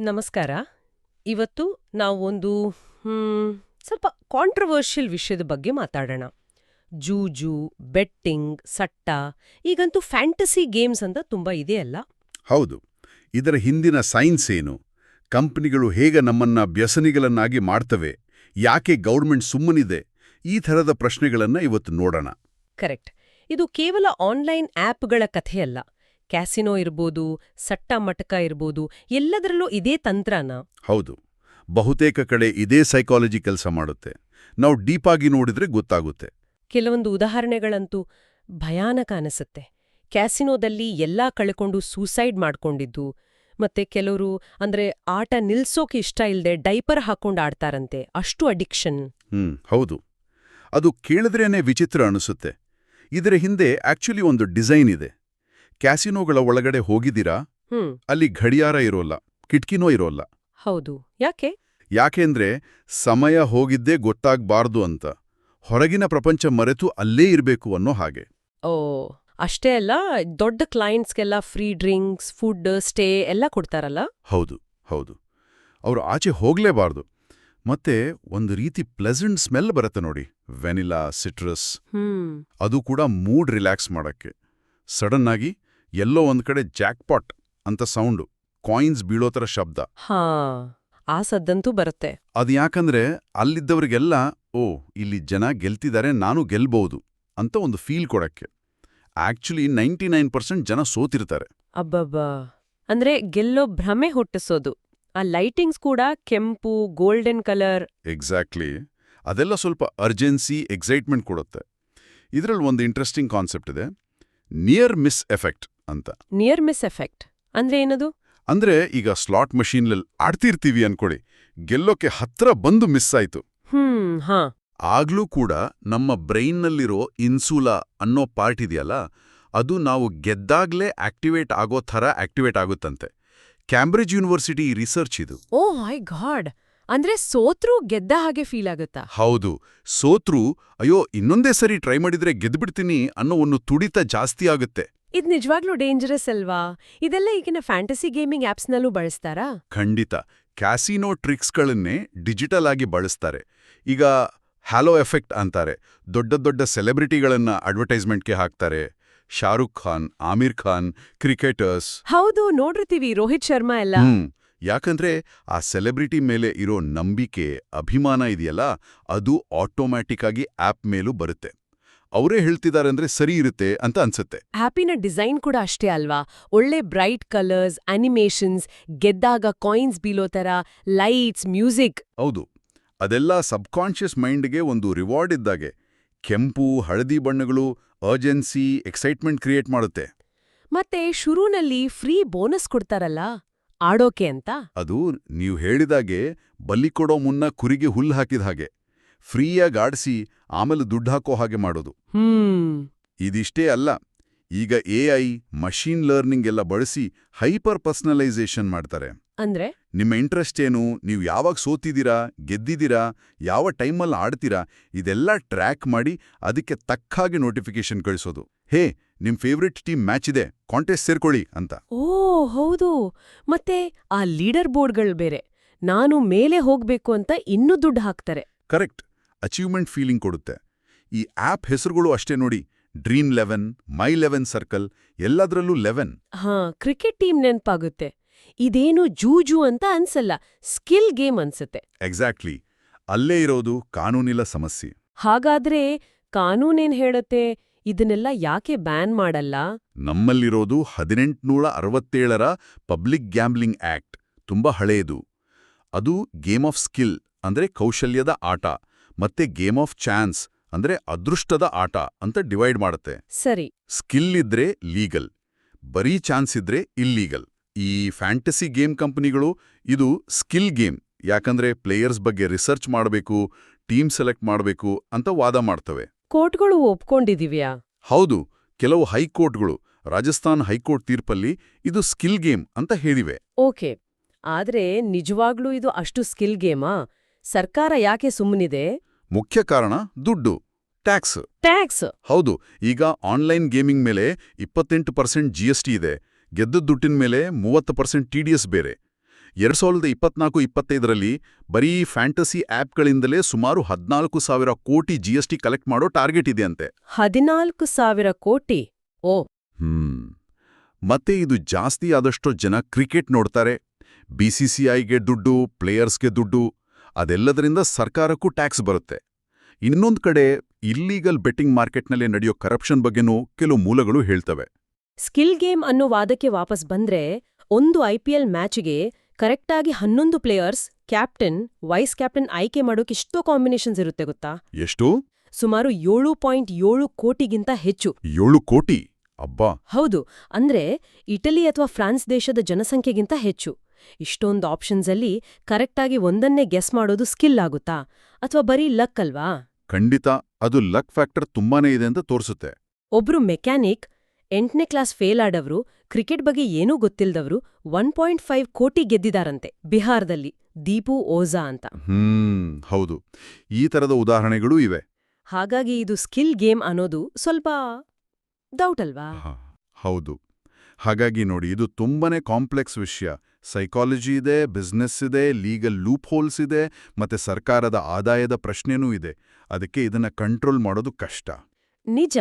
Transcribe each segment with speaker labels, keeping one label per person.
Speaker 1: ನಮಸ್ಕಾರ. ಇವತ್ತು ನಾವು ಒಂದು ಹ್ಮ್, ಸ್ವಲ್ಪ ಕಾಂಟ್ರವರ್ಷಿಯಲ್ ವಿಷಯದ ಬಗ್ಗೆ ಮಾತಾಡೋಣ. ಜೂಜು ಬೆಟ್ಟಿಂಗ್ ಸಟ್ಟ ಈಗಂತೂ ಫ್ಯಾಂಟಸಿ ಗೇಮ್ಸ್ ಅಂತ ತುಂಬಾ ಇದೆಯಲ್ಲ
Speaker 2: ಹೌದು. ಇದರ ಹಿಂದಿನ ಸೈನ್ಸ್ ಏನು? ಕಂಪ್ನಿಗಳು ಹೇಗೆ ನಮ್ಮನ್ನ ವ್ಯಸನಿಗಳನ್ನಾಗಿ ಮಾಡ್ತವೆ? ಯಾಕೆ ಗೌರ್ಮೆಂಟ್ ಸುಮ್ಮನಿದೆ? ಈ ಥರದ ಪ್ರಶ್ನೆಗಳನ್ನ ಇವತ್ತು ನೋಡೋಣ.
Speaker 1: ಕರೆಕ್ಟ್ ಇದು ಕೇವಲ ಆನ್ಲೈನ್ ಆ್ಯಪ್ಗಳ ಕಥೆಯಲ್ಲ. ಕ್ಯಾಸಿನೋ ಇರ್ಬೋದು ಸಟ್ಟ ಮಟಕ ಇರ್ಬೋದು ಎಲ್ಲದರಲ್ಲೂ ಇದೇ ತಂತ್ರನ?
Speaker 2: ಹೌದು. ಬಹುತೇಕ ಕಡೆ ಇದೇ ಸೈಕಾಲಜಿ ಕೆಲಸ ಮಾಡುತ್ತೆ. ನಾವು ಡೀಪಾಗಿ ನೋಡಿದ್ರೆ ಗೊತ್ತಾಗುತ್ತೆ.
Speaker 1: ಕೆಲವೊಂದು ಉದಾಹರಣೆಗಳಂತೂ ಭಯಾನಕ ಅನಿಸುತ್ತೆ. ಕ್ಯಾಸಿನೋದಲ್ಲಿ ಎಲ್ಲ ಕಳ್ಕೊಂಡು ಸೂಸೈಡ್ ಮಾಡ್ಕೊಂಡಿದ್ದು ಮತ್ತೆ ಕೆಲವರು ಅಂದ್ರೆ ಆಟ ನಿಲ್ಸೋಕೆ ಇಷ್ಟ ಇಲ್ಲದೆ ಡೈಪರ್ ಹಾಕೊಂಡು ಆಡ್ತಾರಂತೆ ಅಷ್ಟು ಅಡಿಕ್ಷನ್.
Speaker 2: ಹ್ಮ್ ಹೌದು. ಅದು ಕೇಳಿದ್ರೇನೆ ವಿಚಿತ್ರ ಅನಿಸುತ್ತೆ. ಇದರ ಹಿಂದೆ ಆಕ್ಚುಲಿ ಒಂದು ಡಿಸೈನ್ ಇದೆ. ಕ್ಯಾಸಿನೋಗಳ ಒಳಗಡೆ ಹೋಗಿದ್ದೀರಾ? ಅಲ್ಲಿ ಗಡಿಯಾರ ಇರೋಲ್ಲ ಕಿಟಕಿನೋ ಇರೋಲ್ಲ.
Speaker 1: ಹೌದು. ಯಾಕೆ?
Speaker 2: ಯಾಕೆಂದ್ರೆ ಸಮಯ ಹೋಗಿದ್ದೇ ಗೊತ್ತಾಗ್ಬಾರ್ದು ಅಂತ. ಹೊರಗಿನ ಪ್ರಪಂಚ ಮರೆತು ಅಲ್ಲೇ ಇರಬೇಕು ಅನ್ನೋ ಹಾಗೆ.
Speaker 1: ಓ ಅಷ್ಟೇ ಅಲ್ಲ ದೊಡ್ಡ ಕ್ಲೈಂಟ್ಸ್ಗೆಲ್ಲ ಫ್ರೀ ಡ್ರಿಂಕ್ಸ್ ಫುಡ್ ಸ್ಟೇ ಎಲ್ಲ ಕೊಡ್ತಾರಲ್ಲ?
Speaker 2: ಹೌದು ಹೌದು. ಅವರು ಆಚೆ ಹೋಗ್ಲೇಬಾರ್ದು. ಮತ್ತೆ ಒಂದು ರೀತಿ ಪ್ಲೆಸೆಂಟ್ ಸ್ಮೆಲ್ ಬರುತ್ತೆ ನೋಡಿ. ವೆನಿಲಾ ಸಿಟ್ರಸ್ ಅದು ಕೂಡ ಮೂಡ್ ರಿಲ್ಯಾಕ್ಸ್ ಮಾಡಕ್ಕೆ. ಸಡನ್ ಆಗಿ ಎಲ್ಲೋ ಒಂದ್ ಕಡೆ ಜಾಕ್ಪಾಟ್ ಅಂತ ಸೌಂಡು ಕಾಯಿನ್ಸ್ ಬೀಳೋ ಥರ ಶಬ್ದ.
Speaker 1: ಹಾ ಆ ಸದ್ದಂತೂ ಬರುತ್ತೆ.
Speaker 2: ಅದ್ ಯಾಕಂದ್ರೆ ಅಲ್ಲಿದ್ದವರಿಗೆಲ್ಲ ಓ ಇಲ್ಲಿ ಜನ ಗೆಲ್ತಿದ್ದಾರೆ ನಾನು ಗೆಲ್ಬಹುದು ಅಂತ ಒಂದು ಫೀಲ್ ಕೊಡಕ್ಕೆ. ಆಕ್ಚುಲಿ ನೈಂಟಿ ನೈನ್ ಪರ್ಸೆಂಟ್ ಜನ ಸೋತಿರ್ತಾರೆ.
Speaker 1: ಅಬ್ಬಬ್ಬಾ. ಅಂದ್ರೆ ಗೆಲ್ಲೋ ಭ್ರಮೆ ಹುಟ್ಟಿಸೋದು. ಆ ಲೈಟಿಂಗ್ಸ್ ಕೂಡ ಕೆಂಪು ಗೋಲ್ಡನ್ ಕಲರ್.
Speaker 2: ಎಕ್ಸಾಕ್ಟ್ಲಿ. ಅದೆಲ್ಲ ಸ್ವಲ್ಪ ಅರ್ಜೆನ್ಸಿ ಎಕ್ಸೈಟ್ಮೆಂಟ್ ಕೊಡುತ್ತೆ. ಇದರಲ್ಲಿ ಒಂದು ಇಂಟ್ರೆಸ್ಟಿಂಗ್ ಕಾನ್ಸೆಪ್ಟ್ ಇದೆ. Near miss effect. ಅಂತ.
Speaker 1: ನಿಯರ್ ಮಿಸ್ ಎಫೆಕ್ಟ್ ಅಂದ್ರೆ ಏನದು?
Speaker 2: ಅಂದ್ರೆ ಈಗ ಸ್ಲಾಟ್ ಮಷೀನ್ಲಲ್ಲಿ ಆಡ್ತಿರ್ತೀವಿ ಅನ್ಕೊಳ್ಳಿ ಗೆಲ್ಲೋಕೆ ಹತ್ರ ಬಂದು ಮಿಸ್ ಆಯ್ತು.
Speaker 1: ಹ್ಮ್ ಹಾ.
Speaker 2: ಆಗ್ಲೂ ಕೂಡ ನಮ್ಮ ಬ್ರೈನ್ನಲ್ಲಿರೋ ಇನ್ಸುಲಾ ಅನ್ನೋ ಪಾರ್ಟ್ ಇದೆಯಲ್ಲ ಅದು ನಾವು ಗೆದ್ದಾಗ್ಲೇ ಆಕ್ಟಿವೇಟ್ ಆಗೋ ಥರ ಆಕ್ಟಿವೇಟ್ ಆಗುತ್ತಂತೆ. ಕ್ಯಾಂಬ್ರಿಡ್ಜ್ ಯೂನಿವರ್ಸಿಟಿ ರಿಸರ್ಚ್ ಇದು.
Speaker 1: ಓ ಮೈ ಗಾಡ್ ಅಂದ್ರೆ ಸೋತ್ರು ಗೆದ್ದ ಹಾಗೆ ಫೀಲ್ ಆಗುತ್ತಾ?
Speaker 2: ಹೌದು. ಸೋತ್ರು ಅಯ್ಯೋ ಇನ್ನೊಂದೇ ಸರಿ ಟ್ರೈ ಮಾಡಿದ್ರೆ ಗೆದ್ಬಿಡ್ತೀನಿ ಅನ್ನೋ ಒಂದು ತುಡಿತ ಜಾಸ್ತಿ ಆಗುತ್ತೆ.
Speaker 1: ಇದ್ ನಿಜವಾಗ್ಲೂ ಡೇಂಜರಸ್ ಅಲ್ವಾ? ಇದೆಲ್ಲ ಈಗಿನ ಫ್ಯಾಂಟಸಿ ಗೇಮಿಂಗ್ ಆಪ್ಸ್ನಲ್ಲೂ ಬಳಸ್ತಾರಾ?
Speaker 2: ಖಂಡಿತ. ಕ್ಯಾಸಿನೋ ಟ್ರಿಕ್ಸ್ಗಳನ್ನೇ ಡಿಜಿಟಲ್ ಆಗಿ ಬಳಸ್ತಾರೆ. ಈಗ ಹ್ಯಾಲೋ ಎಫೆಕ್ಟ್ ಅಂತಾರೆ. ದೊಡ್ಡ ದೊಡ್ಡ ಸೆಲೆಬ್ರಿಟಿಗಳನ್ನ ಅಡ್ವರ್ಟೈಸ್ಮೆಂಟ್ಗೆ ಹಾಕ್ತಾರೆ. ಶಾರುಖ್ ಖಾನ್ ಆಮಿರ್ ಖಾನ್ ಕ್ರಿಕೆಟರ್ಸ್
Speaker 1: ಹೌದು ನೋಡಿರ್ತೀವಿ ರೋಹಿತ್ ಶರ್ಮಾ ಎಲ್ಲ.
Speaker 2: ಯಾಕಂದ್ರೆ ಆ ಸೆಲೆಬ್ರಿಟಿ ಮೇಲೆ ಇರೋ ನಂಬಿಕೆ ಅಭಿಮಾನ ಇದೆಯಲ್ಲ ಅದು ಆಟೋಮ್ಯಾಟಿಕ್ ಆಗಿ ಆಪ್ ಮೇಲೂ ಬರುತ್ತೆ. ಅವರೇ ಹೇಳ್ತಿದ್ದಾರೆ ಅಂದ್ರೆ ಸರಿ ಇರುತ್ತೆ ಅಂತ ಅನ್ಸುತ್ತೆ.
Speaker 1: ಹ್ಯಾಪಿನ ಡಿಸೈನ್ ಕೂಡ ಅಷ್ಟೇ ಅಲ್ವಾ? ಒಳ್ಳೆ ಬ್ರೈಟ್ ಕಲರ್ಸ್ ಅನಿಮೇಷನ್ಸ್ ಗೆದ್ದಾಗ ಕಾಯಿನ್ಸ್ ಬೀಳೋ ತರ ಲೈಟ್ಸ್ ಮ್ಯೂಸಿಕ್.
Speaker 2: ಹೌದು. ಅದೆಲ್ಲ ಸಬ್ಕಾನ್ಷಿಯಸ್ ಮೈಂಡ್ಗೆ ಒಂದು ರಿವಾರ್ಡ್ ಇದ್ದಾಗೆ. ಕೆಂಪು ಹಳದಿ ಬಣ್ಣಗಳು ಅರ್ಜೆನ್ಸಿ ಎಕ್ಸೈಟ್ಮೆಂಟ್ ಕ್ರಿಯೇಟ್ ಮಾಡುತ್ತೆ.
Speaker 1: ಮತ್ತೆ ಶುರುನಲ್ಲಿ ಫ್ರೀ ಬೋನಸ್ ಕೊಡ್ತಾರಲ್ಲ? ಆಡೋಕೆ ಅಂತ?
Speaker 2: ಅದು ನೀವು ಹೇಳಿದಾಗೆ ಬಲಿ ಕೊಡೋ ಮುನ್ನ ಕುರಿಗೆ ಹುಲ್ಲು ಹಾಕಿದ ಹಾಗೆ. ಫ್ರೀಯಾಗಿ ಆಡಿಸಿ ಆಮೇಲೆ ದುಡ್ಡು ಹಾಕೋ ಹಾಗೆ ಮಾಡೋದು.
Speaker 1: ಹ್ಮ್.
Speaker 2: ಇದಿಷ್ಟೇ ಅಲ್ಲ ಈಗ ಎಐ ಮಷೀನ್ ಲರ್ನಿಂಗ್ ಎಲ್ಲ ಬಳಸಿ ಹೈಪರ್ ಪರ್ಸನಲೈಸೇಷನ್ ಮಾಡ್ತಾರೆ.
Speaker 1: ಅಂದ್ರೆ?
Speaker 2: ನಿಮ್ಮ ಇಂಟ್ರೆಸ್ಟ್ ಏನು? ನೀವು ಯಾವಾಗ ಸೋತಿದ್ದೀರಾ? ಗೆದ್ದಿದ್ದೀರಾ? ಯಾವ ಟೈಮಲ್ಲಿ ಆಡ್ತೀರಾ? ಇದೆಲ್ಲ ಟ್ರ್ಯಾಕ್ ಮಾಡಿ ಅದಕ್ಕೆ ತಕ್ಕಾಗಿ ನೋಟಿಫಿಕೇಶನ್ ಕಳಿಸೋದು. ಹೇ ನಿಮ್ ಫೇವ್ರೆಟ್ ಟೀಮ್ ಮ್ಯಾಚ್ ಇದೆ ಕಾಂಟೆಸ್ಟ್ ಸೇರ್ಕೊಳ್ಳಿ ಅಂತ.
Speaker 1: ಓ ಹೌದು. ಮತ್ತೆ ಆ ಲೀಡರ್ ಬೋರ್ಡ್ಗಳು ಬೇರೆ. ನಾನು ಮೇಲೆ ಹೋಗ್ಬೇಕು ಅಂತ ಇನ್ನೂ ದುಡ್ಡು ಹಾಕ್ತಾರೆ.
Speaker 2: ಕರೆಕ್ಟ್. ಅಚೀವ್ಮೆಂಟ್ ಫೀಲಿಂಗ್ ಕೊಡುತ್ತೆ. ಈ ಆಪ್ ಹೆಸರುಗಳು ಅಷ್ಟೇ ನೋಡಿ dream eleven my eleven circle ಎಲ್ಲದರಲ್ಲೂ ಲೆವೆನ್
Speaker 1: ಹಾ ಕ್ರಿಕೆಟ್ ಟೀಮ್ ನೆನಪಾಗುತ್ತೆ. ಇದೇನು ಜೂಜು ಅಂತ ಅನ್ಸಲ್ಲ ಸ್ಕಿಲ್ ಗೇಮ್ ಅನ್ಸುತ್ತೆ.
Speaker 2: ಎಕ್ಸಾಕ್ಟ್ಲಿ ಅಲ್ಲೇ ಇರೋದು ಕಾನೂನಿಲ್ಲ ಸಮಸ್ಯೆ.
Speaker 1: ಹಾಗಾದ್ರೆ ಕಾನೂನೇನ್ ಹೇಳುತ್ತೆ? ಇದನ್ನೆಲ್ಲ ಯಾಕೆ ಬ್ಯಾನ್ ಮಾಡಲ್ಲ?
Speaker 2: ನಮ್ಮಲ್ಲಿರೋದು ಹದಿನೆಂಟುನೂರ ಅರವತ್ತೇಳರ ಪಬ್ಲಿಕ್ ಗ್ಯಾಂಬ್ಲಿಂಗ್ ಆಕ್ಟ್ ತುಂಬಾ ಹಳೆಯದು ಅದು ಗೇಮ್ ಆಫ್ ಸ್ಕಿಲ್ ಅಂದ್ರೆ ಕೌಶಲ್ಯದ ಆಟ. ಮತ್ತೆ ಗೇಮ್ ಆಫ್ ಚಾನ್ಸ್ ಅಂದ್ರೆ ಅದೃಷ್ಟದ ಆಟ ಅಂತ ಡಿವೈಡ್ ಮಾಡುತ್ತೆ.
Speaker 1: ಸರಿ.
Speaker 2: ಸ್ಕಿಲ್ ಇದ್ರೆ ಲೀಗಲ್ ಬರೀ ಚಾನ್ಸ್ ಇದ್ರೆ ಇಲ್ಲೀಗಲ್. ಈ ಫ್ಯಾಂಟಸಿ ಗೇಮ್ ಕಂಪನಿಗಳು ಇದು ಸ್ಕಿಲ್ ಗೇಮ್ ಯಾಕಂದ್ರೆ ಪ್ಲೇಯರ್ಸ್ ಬಗ್ಗೆ ರಿಸರ್ಚ್ ಮಾಡಬೇಕು ಟೀಮ್ ಸೆಲೆಕ್ಟ್ ಮಾಡಬೇಕು ಅಂತ ವಾದ ಮಾಡ್ತವೆ.
Speaker 1: ಕೋರ್ಟ್ಗಳು ಒಪ್ಕೊಂಡಿದಿವ್ಯಾ?
Speaker 2: ಹೌದು ಕೆಲವು ಹೈಕೋರ್ಟ್ಗಳು ರಾಜಸ್ಥಾನ್ ಹೈಕೋರ್ಟ್ ತೀರ್ಪಲ್ಲಿ ಇದು ಸ್ಕಿಲ್ ಗೇಮ್ ಅಂತ ಹೇಳಿವೆ.
Speaker 1: ಓಕೆ ಆದ್ರೆ ನಿಜವಾಗ್ಲೂ ಇದು ಅಷ್ಟು ಸ್ಕಿಲ್ ಗೇಮಾ? ಸರ್ಕಾರ ಯಾಕೆ ಸುಮ್ಮನಿದೆ
Speaker 2: ಮುಖ್ಯ ಕಾರಣ ದುಡ್ಡು. ಟ್ಯಾಕ್ಸ್.
Speaker 1: ಟ್ಯಾಕ್ಸ್.
Speaker 2: ಹೌದು ಈಗ ಆನ್ಲೈನ್ ಗೇಮಿಂಗ್ ಮೇಲೆ ಇಪ್ಪತ್ತೆಂಟು ಪರ್ಸೆಂಟ್ ಜಿ ಎಸ್ ಟಿ ಇದೆ. ಗೆದ್ದ ದುಡ್ಡಿನ ಮೇಲೆ ಮೂವತ್ತು ಪರ್ಸೆಂಟ್ ಟಿ ಡಿ ಎಸ್ ಬೇರೆ. ಎರಡ್ ಸಾವಿರದ ಇಪ್ಪತ್ನಾಲ್ಕು ಇಪ್ಪತ್ತೈದರಲ್ಲಿ ಬರೀ ಫ್ಯಾಂಟಸಿ ಆ್ಯಪ್ಗಳಿಂದಲೇ ಸುಮಾರು ಹದಿನಾಲ್ಕು ಸಾವಿರ ಕೋಟಿ ಜಿ ಎಸ್ ಟಿ ಕಲೆಕ್ಟ್ ಮಾಡೋ ಟಾರ್ಗೆಟ್ ಇದೆಯಂತೆ.
Speaker 1: ಹದಿನಾಲ್ಕು ಸಾವಿರ ಕೋಟಿ? ಓ.
Speaker 2: ಹ್ಮ್. ಮತ್ತೆ ಇದು ಜಾಸ್ತಿ ಆದಷ್ಟು ಜನ ಕ್ರಿಕೆಟ್ ನೋಡ್ತಾರೆ. ಬಿಸಿಸಿಐಗೆ ದುಡ್ಡು ಪ್ಲೇಯರ್ಸ್ಗೆ ದುಡ್ಡು ಅದೆಲ್ಲದರಿಂದ ಸರ್ಕಾರಕ್ಕೂ ಟ್ಯಾಕ್ಸ್ ಬರುತ್ತೆ. ಇನ್ನೊಂದು ಕಡೆ ಇಲ್ಲೀಗಲ್ ಬೆಟ್ಟಿಂಗ್ ಮಾರ್ಕೆಟ್ನಲ್ಲಿ ನಡೆಯೋ ಕರಪ್ಷನ್ ಬಗ್ಗೆನೂ ಕೆಲವು ಮೂಲಗಳು ಹೇಳ್ತವೆ.
Speaker 1: ಸ್ಕಿಲ್ ಗೇಮ್ ಅನ್ನೋ ವಾದಕ್ಕೆ ವಾಪಸ್ ಬಂದ್ರೆ ಒಂದು ಐಪಿಎಲ್ ಮ್ಯಾಚ್ಗೆ ಕರೆಕ್ಟಾಗಿ ಹನ್ನೊಂದು ಪ್ಲೇಯರ್ಸ್ ಕ್ಯಾಪ್ಟನ್ ವೈಸ್ ಕ್ಯಾಪ್ಟನ್ ಆಯ್ಕೆ ಮಾಡೋಕೆ ಎಷ್ಟೋ ಕಾಂಬಿನೇಷನ್ಸ್ ಇರುತ್ತೆ ಗೊತ್ತಾ?
Speaker 2: ಎಷ್ಟು?
Speaker 1: ಸುಮಾರು ಏಳು ಪಾಯಿಂಟ್ ಏಳು ಕೋಟಿಗಿಂತ ಹೆಚ್ಚು.
Speaker 2: ಏಳು ಕೋಟಿ? ಅಬ್ಬಾ!
Speaker 1: ಹೌದು ಅಂದ್ರೆ ಇಟಲಿ ಅಥವಾ ಫ್ರಾನ್ಸ್ ದೇಶದ ಜನಸಂಖ್ಯೆಗಿಂತ ಹೆಚ್ಚು. ಇಷ್ಟೊಂದು ಆಪ್ಷನ್ಸಲ್ಲಿ ಕರೆಕ್ಟಾಗಿ ಒಂದನ್ನೇ ಗೆಸ್ ಮಾಡೋದು ಸ್ಕಿಲ್ ಆಗುತ್ತಾ? ಅಥವಾ ಬರೀ ಲಕ್ ಅಲ್ವಾ?
Speaker 2: ಖಂಡಿತ ಅದು ಲಕ್ ಫ್ಯಾಕ್ಟರ್ ತುಂಬಾನೇ ಇದೆ ಅಂತ ತೋರಿಸುತ್ತೆ.
Speaker 1: ಒಬ್ರು ಮೆಕ್ಯಾನಿಕ್ ಎಂಟನೇ ಕ್ಲಾಸ್ ಫೇಲ್ ಆಡವರು ಕ್ರಿಕೆಟ್ ಬಗ್ಗೆ ಏನೂ ಗೊತ್ತಿಲ್ಲದವರು ಒನ್ ಪಾಯಿಂಟ್ ಫೈವ್ ಕೋಟಿ ಗೆದ್ದಿದಾರಂತೆ ಬಿಹಾರದಲ್ಲಿ. ದೀಪು ಓಝಾ ಅಂತ.
Speaker 2: ಹ್ಮ್ ಹೌದು. ಈ ತರದ ಉದಾಹರಣೆಗಳೂ ಇವೆ.
Speaker 1: ಹಾಗಾಗಿ ಇದು ಸ್ಕಿಲ್ ಗೇಮ್ ಅನ್ನೋದು ಸ್ವಲ್ಪ ಡೌಟ್ ಅಲ್ವಾ?
Speaker 2: ಹೌದು. ಹಾಗಾಗಿ ನೋಡಿ ಇದು ತುಂಬಾನೇ ಕಾಂಪ್ಲೆಕ್ಸ್ ವಿಷಯ. ಸೈಕಾಲಜಿ ಇದೆ ಬಿಸ್ನೆಸ್ ಇದೆ ಲೀಗಲ್ ಲೂಪ್ ಹೋಲ್ಸ್ ಇದೆ ಮತ್ತೆ ಸರ್ಕಾರದ ಆದಾಯದ ಪ್ರಶ್ನೆನೂ ಇದೆ. ಅದಕ್ಕೆ ಇದನ್ನ ಕಂಟ್ರೋಲ್ ಮಾಡೋದು ಕಷ್ಟ.
Speaker 1: ನಿಜ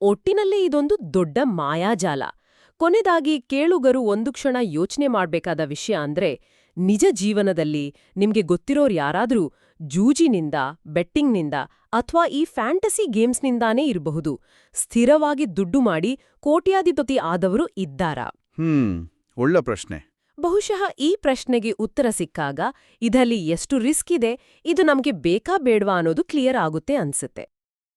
Speaker 1: ಒಟ್ಟಿನಲ್ಲಿ ಇದೊಂದು ದೊಡ್ಡ ಮಾಯಾಜಾಲ. ಕೊನೆದಾಗಿ ಕೇಳುಗರು ಒಂದು ಕ್ಷಣ ಯೋಚನೆ ಮಾಡಬೇಕಾದ ವಿಷಯ ಅಂದ್ರೆ ನಿಜ ಜೀವನದಲ್ಲಿ ನಿಮ್ಗೆ ಗೊತ್ತಿರೋರ್ ಯಾರಾದ್ರೂ ಜೂಜಿನಿಂದ ಬೆಟ್ಟಿಂಗ್ನಿಂದ ಅಥವಾ ಈ ಫ್ಯಾಂಟಸಿ ಗೇಮ್ಸ್ನಿಂದಾನೇ ಇರಬಹುದು. ಸ್ಥಿರವಾಗಿ ದುಡ್ಡು ಮಾಡಿ ಕೋಟ್ಯಾಧಿಪತಿ ಆದವರು ಇದ್ದಾರಾ?
Speaker 2: ಹ್ಮ್ ಒಳ್ಳೆ ಪ್ರಶ್ನೆ.
Speaker 1: ಬಹುಶಃ ಈ ಪ್ರಶ್ನೆಗೆ ಉತ್ತರ ಸಿಕ್ಕಾಗ, ಇದರಲ್ಲಿ ಎಷ್ಟು ರಿಸ್ಕ್ ಇದೆ, ಇದು ನಮಗೆ ಬೇಕಾ ಬೇಡ್ವಾ ಅನ್ನೋದು ಕ್ಲಿಯರ್ ಆಗುತ್ತೆ ಅನ್ಸುತ್ತೆ.